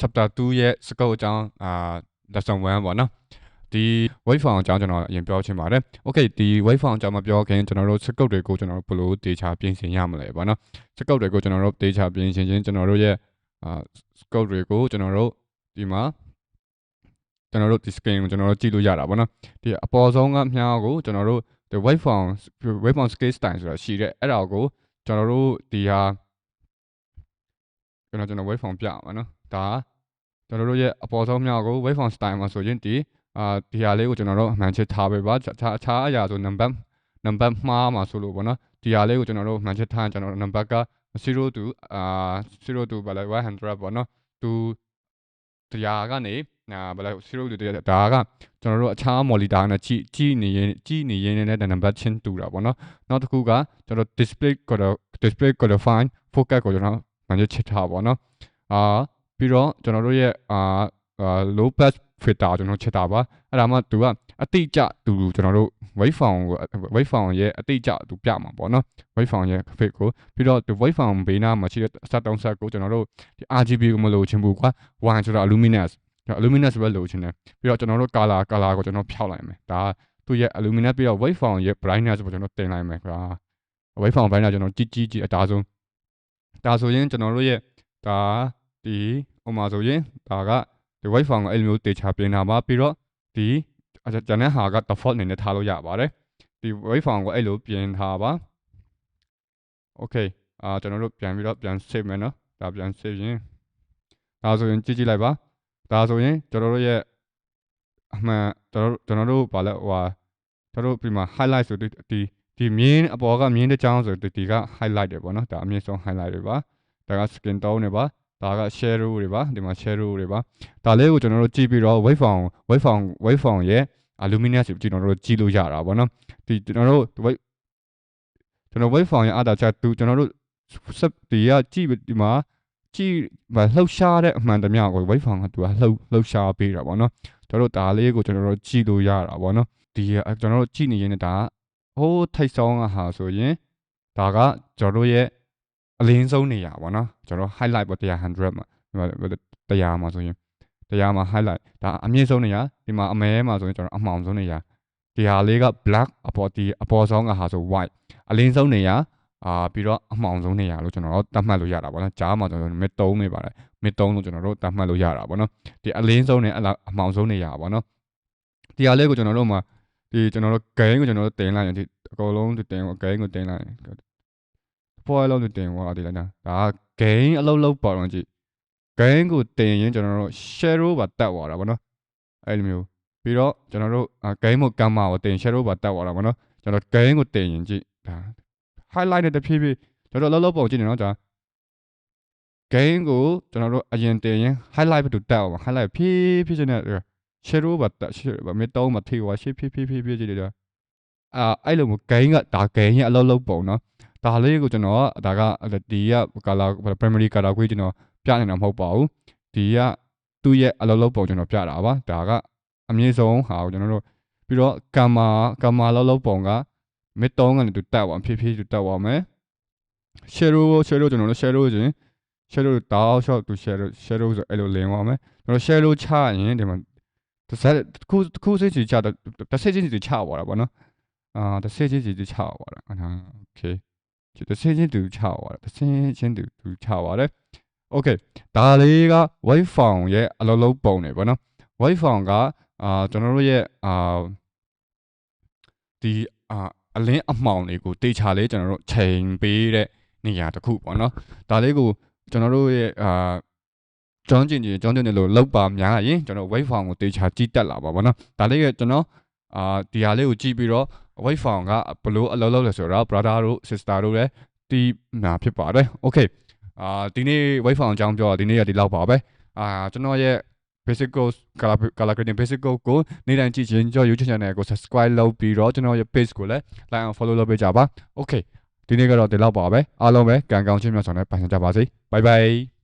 chapter 2ရဲ့ scope အကြောင်းအာ lesson 1ပေါ့နော်ဒီ wave form အကြောင်းကျွန်တော်အရင်ပြောချင်ပါတယ် okay ဒီ wave form အကြောင်းမပြောခင်ကျွန်တော်တို့ scope တွေကိုကျွန်တော်တို့ဘယ်လို data ပြင်ဆင်ရမလဲပေါ့နော် scope တွေကိုကျွန်တော်တို့ data ပြင်ဆင်ခြင်းကျွန်တော်တို့ရဲ့အာ scope တွေကိုကျွန်တော်တို့ဒီမှာ ကျွန်တော်တို့ဒီ screen ကိုကျွန်တော်တို့ကြည့်လို့ရတာပေါ့နော်ဒီအပေါ်ဆုံးကမြားကိုကျွန်တော်တို့ဒီ wave form wave form scale style ဆိုတာရှိတဲ့အဲ့ဒါကိုကျွန်တော်တို့ဒီဟာကျွန်တော်ကျွန်တော် wave form ပြပါနော်ဒါကျွန်တော်တို့ရဲ့အပေါ်ဆုံးမြောက်ကို wave form style မှာဆိုရင်ဒီအာဒီဟာလေးကိုကျွန်တော်တို့အမှန်ချစ်ထားပေးပါခြားအခြားအရာဆို number number မှားမှာဆိုလို့ပေါ့နော်ဒီဟာလေးကိုကျွန်တော်တို့အမှန်ချစ်ထားရင်ကျွန်တော်တို့ number က0 to အာ0 to ဘာလဲ100ပေါ့နော်သူတရားကနေ နာဘာလဲ0 to တရားဒါကကျွန်တော်တို့အခြား monitor နဲ့ကြည့်ကြည့်နေရင်ကြည့်နေရင်လည်း number ချင်းတူတာပေါ့နော်နောက်တစ်ခုကကျွန်တော် display ကို display qualify focus ကိုကျွန်တော်မှန်ချစ်ထားပါတော့အာပြီးတော့ကျွန်တော်တို့ရဲ့အာ low pass filter ကျွန်တော်ချက်တာပါအဲ့ဒါမှသူကအတိအကျသူကျွန်တော်တို့ wave form ကို wave form ရဲ့အတိအကျသူပြမှာပေါ့နော် wave form ရဲ့ fit ကိုပြီးတော့ဒီ wave form ဘေးနားမှာရှိတဲ့ set down set ကိုကျွန်တော်တို့ဒီ RGB ကိုမလိုချင်ဘူးကွာ one ဆိုတော့ luminous luminous ပဲလိုချင်တယ်ပြီးတော့ကျွန်တော်တို့ color color ကိုကျွန်တော်ဖြောက်လိုက်မယ်ဒါသူရဲ့ luminous ပြီးတော့ wave form ရဲ့ brightness ကိုကျွန်တော်တင်လိုက်မယ်ကွာ wave form ဘိုင်းကကျွန်တော်ကြီးကြီးကြီးအတားဆုံးဒါဆိုရင်ကျွန်တော်တို့ရဲ့ဒါဒီဥမာဆိုရင်ဒါကဒီ white font ကအဲ့လိုမျိုးတေချာပြင်တာပါပြီးတော့ဒီကျန်တဲ့ဟာက default အနေနဲ့ထားလို့ရပါတယ်ဒီ white font ကိုအဲ့လိုပြင်ထားပါ okay အာကျွန်တော်တို့ပြန်ပြီးတော့ပြန် save မယ်နော်ဒါပြန် save ရင်ဒါဆိုရင်ကြည့်ကြည့်လိုက်ပါ ဒါဆိုရင်ကျွန်တော်တို့ရဲ့အမှန်ကျွန်တော်တို့ကျွန်တော်တို့ဗာလဲဟိုဟာကျွန်တော်တို့ဒီမှာ highlight ဆိုဒီဒီဒီမြင်းအပေါ်ကမြင်းတစ်ချောင်းဆိုဒီဒီက highlight တယ်ပေါ့နော်ဒါအမြင့်ဆုံး highlight တွေပါဒါက skin tone တွေပါဒါက shadow တွေပါဒီမှာ shadow တွေပါဒါလေးကိုကျွန်တော်တို့ကြည့်ပြီးတော့ wave form wave form wave form ရဲ့ luminous ကိုကျွန်တော်တို့ကြည့်လို့ရတာပေါ့နော်ဒီကျွန်တော်တို့ wave ကျွန်တော် wave form ရဲ့အတာချက်သူကျွန်တော်တို့စက်ဒီကကြည့်ဒီမှာ ကြည့်မလှုပ်ရှားတဲ့အမှန်တမျှကို wave form ကသူကလှုပ်လှုပ်ရှားပေးတာပေါ့နော်ကျွန်တော်တို့ဒါလေးကိုကျွန်တော်တို့ကြည့်လို့ရတာပေါ့နော်ဒီကျွန်တော်တို့ကြည့်နေရင်ဒါဟိုးထိတ်ဆောင်ကဟာဆိုရင်ဒါကကျွန်တော်တို့ရဲ့အလင်းဆုံးနေရပါတော့ကျွန်တော် highlight ပေါ့100 100မှာ100မှာဆိုရင်100မှာ highlight ဒါအမြင့်ဆုံးနေရဒီမှာအမဲမှာဆိုရင်ကျွန်တော်အမှောင်ဆုံးနေရဒီဟာလေးက black အပေါ်ဒီအပေါ်ဆုံးကဟာဆို white အလင်းဆုံးနေရ အာပြီးတော့အမှောင်ဆုံးနေရလို့ကျွန်တော်တို့သတ်မှတ်လို့ရတာပေါ့နော်ကြားမှာကျွန်တော် mid 3နေပါတယ် mid 3လို့ကျွန်တော်တို့သတ်မှတ်လို့ရတာပေါ့နော်ဒီအလင်းဆုံးနေအမှောင်ဆုံးနေရပါပေါ့နော်ဒီဟာလေးကိုကျွန်တော်တို့မှာဒီကျွန်တော်တို့ gain ကိုကျွန်တော်တို့တင်လိုက်ရင်ဒီအကုန်လုံးဒီတင်ကို gain ကိုတင်လိုက်ရင်ပေါ်လုံးဒီတင်သွားတယ်လားဒါက gain အလုံးလုံးပေါ်တော့ကြည့် gain ကိုတင်ရင်ကျွန်တော်တို့ shadow ပါတက်သွားတာဗောနော်အဲ့လိုမျိုးပြီးတော့ကျွန်တော်တို့ gain ကိုကမ်းမာကိုတင် shadow ပါတက်သွားတာဗောနော်ကျွန်တော် gain ကိုတင်ရင်ကြည့်ဒါ highlight နဲ့တဖြည်းဖြည်းကျွန်တော်လုံးလုံးပုံကြည့်နေနော်ဒါ gain ကိုကျွန်တော်တို့အရင်တင်ရင် highlight ပဲတူတက်အောင် highlight ဖြည်းဖြည်းချင်းနဲ့ shadow ပါတက် shadow ပါမစ်တုံးမထေးွားရှေ့ဖြည်းဖြည်းဖြည်းဖြည်းကြည့်တယ်အာအဲ့လိုမျိုး gain ကဒါ gain ရဲ့အလုံးလုံးပုံနော်ဒါလေးကိုကျွန်တော်ကဒါကဒီက color primary color ကိုကျွန်တော်ပြနေတာမဟုတ်ပါဘူးဒီကသူ့ရဲ့အလုံးလုံးပုံကျွန်တော်ပြတာပါဒါကအမြင့်ဆုံးဟာကိုကျွန်တော်တို့ပြီးတော့ gamma gamma လုံးလုံးပုံက မစ်တောင်းကနေသူတက်သွားဖြည်းဖြည်းသူတက်သွားမယ် shadow shadow ကျွန်တော်တို့ shadow ဆိုရင် shadow တောက်လျှောက်သူ shadow shadow ဆိုအဲ့လိုလင်သွားမယ်ကျွန်တော် shadow ချရင်ဒီမှာတစ်ဆက်တစ်ခုတစ်ခုစိတ်စီချတော့တစ်ဆက်ချင်းစီချသွားတာပေါ့နော်အာတစ်ဆက်ချင်းစီချသွားတာဟာ okay တစ်ဆက်ချင်းသူချသွားတာတစ်ဆက်ချင်းသူသူချသွားတယ် okay ဒါလေးက wifi ရဲ့အလုံးလုံးပုံနေပေါ့နော် wifi ကအာကျွန်တော်တို့ရဲ့အာဒီအာ အလင်းအမှောင်တွေကိုတေချာလေးကျွန်တော်တို့ချိန်ပေးတဲ့နေရာတစ်ခုပေါ့နော်ဒါလေးကိုကျွန်တော်တို့ရဲ့အာကျောင်းကျင်ကျင်ကျောင်းကျင်တယ်လို့လောက်ပါများရင်ကျွန်တော် wave form ကိုတေချာကြည့်တက်လာပါဗောနော်ဒါလေးကကျွန်တော်အာဒီဟာလေးကိုကြည့်ပြီးတော့ wave form ကဘလို့အလုပ်လုပ်လဲဆိုတော့ brother တို့ sister တို့လည်းဒီမှာဖြစ်ပါတယ် okay အာဒီနေ့ wave form အကြောင်းပြောဒီနေ့ရဒီလောက်ပါပဲအာကျွန်တော်ရဲ့ basic course color color grading basic course ကိုနေ့တိုင်းကြည့်ချင်းကျွန်တော် YouTube channel ကို subscribe လုပ်ပြီးတော့ကျွန်တော်ရဲ့ page ကိုလည်း like and follow လုပ်ပေးကြပါ okay ဒီနေ့ကတော့ဒီလောက်ပါပဲအားလုံးပဲကံကောင်းချင်းမြတ်ဆောင်နဲ့ပိုင်ဆိုင်ကြပါစေ bye bye